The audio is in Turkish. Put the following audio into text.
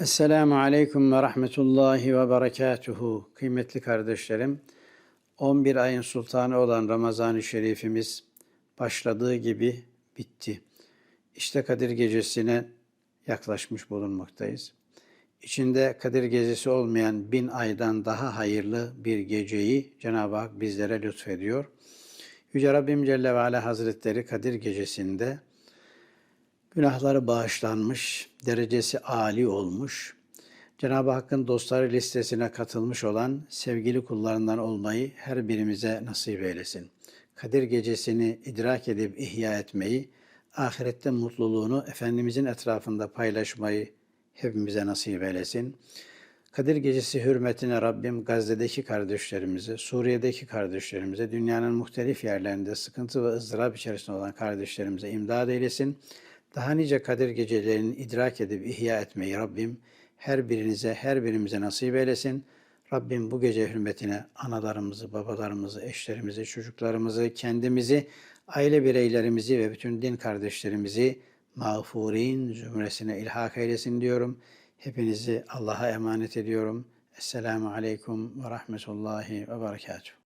Esselamu Aleyküm ve Rahmetullahi ve Berekatuhu. Kıymetli kardeşlerim, 11 ayın sultanı olan Ramazan-ı Şerifimiz başladığı gibi bitti. İşte Kadir Gecesi'ne yaklaşmış bulunmaktayız. İçinde Kadir Gecesi olmayan bin aydan daha hayırlı bir geceyi Cenab-ı Hak bizlere lütfediyor. Yüce Rabbim Celle ve Ala Hazretleri Kadir Gecesi'nde Günahları bağışlanmış, derecesi âli olmuş, Cenab-ı Hakk'ın dostları listesine katılmış olan sevgili kullarından olmayı her birimize nasip eylesin. Kadir gecesini idrak edip ihya etmeyi, ahirette mutluluğunu Efendimizin etrafında paylaşmayı hepimize nasip eylesin. Kadir Gecesi hürmetine Rabbim Gazze'deki kardeşlerimize, Suriye'deki kardeşlerimize, dünyanın muhtelif yerlerinde sıkıntı ve ızdırap içerisinde olan kardeşlerimize imdad eylesin. Daha nice Kadir gecelerini idrak edip ihya etmeyi Rabbim her birinize, her birimize nasip eylesin. Rabbim bu gece hürmetine analarımızı, babalarımızı, eşlerimizi, çocuklarımızı, kendimizi, aile bireylerimizi ve bütün din kardeşlerimizi mağfurin zümresine ilhak eylesin diyorum. Hepinizi Allah'a emanet ediyorum. Esselamu Aleyküm ve Rahmetullahi ve Berekatuhu.